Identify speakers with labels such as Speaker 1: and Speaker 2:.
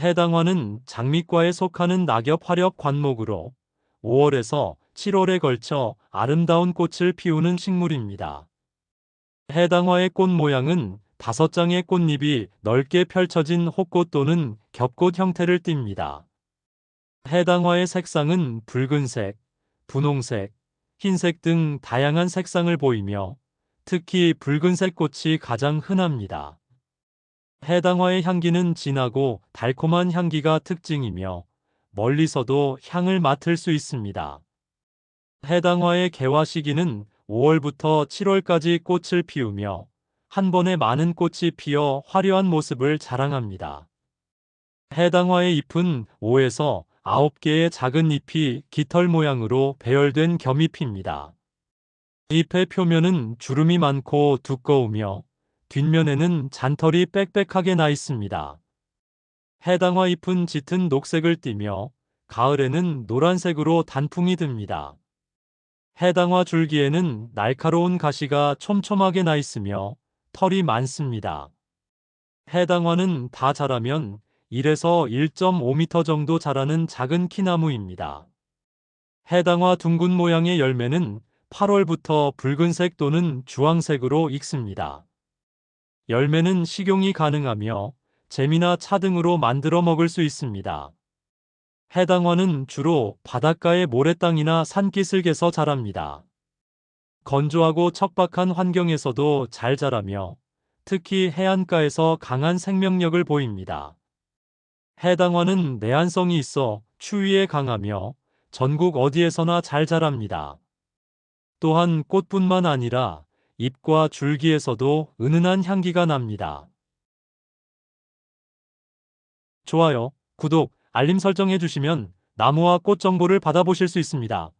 Speaker 1: 해당화는 장미과에 속하는 낙엽 화렵 관목으로 5월에서 7월에 걸쳐 아름다운 꽃을 피우는 식물입니다. 해당화의 꽃 모양은 다섯 장의 꽃잎이 넓게 펼쳐진 혹꽃 또는 겹꽃 형태를 띱니다. 해당화의 색상은 붉은색, 분홍색, 흰색 등 다양한 색상을 보이며 특히 붉은색 꽃이 가장 흔합니다. 해당화의 향기는 진하고 달콤한 향기가 특징이며 멀리서도 향을 맡을 수 있습니다. 해당화의 개화 시기는 5월부터 7월까지 꽃을 피우며 한 번에 많은 꽃이 피어 화려한 모습을 자랑합니다. 해당화의 잎은 5에서 9개의 작은 잎이 깃털 모양으로 배열된 겸잎입니다. 잎의 표면은 주름이 많고 두꺼우며 뒷면에는 잔털이 빽빽하게 나 있습니다. 해당화 잎은 짙은 녹색을 띠며 가을에는 노란색으로 단풍이 듭니다. 해당화 줄기에는 날카로운 가시가 촘촘하게 나 있으며 털이 많습니다. 해당화는 다 자라면 1에서 1.5m 정도 자라는 작은 키나무입니다. 해당화 둥근 모양의 열매는 8월부터 붉은색 또는 주황색으로 익습니다. 열매는 식용이 가능하며 잼이나 차 등으로 만들어 먹을 수 있습니다. 해당화는 주로 바닷가의 모래땅이나 산기슭에서 자랍니다. 건조하고 척박한 환경에서도 잘 자라며 특히 해안가에서 강한 생명력을 보입니다. 해당화는 내한성이 있어 추위에 강하며 전국 어디에서나 잘 자랍니다. 또한 꽃뿐만 아니라 잎과 줄기에서도 은은한 향기가 납니다. 좋아요, 구독, 알림 설정해 주시면 나무와 꽃 정보를 받아보실 수 있습니다.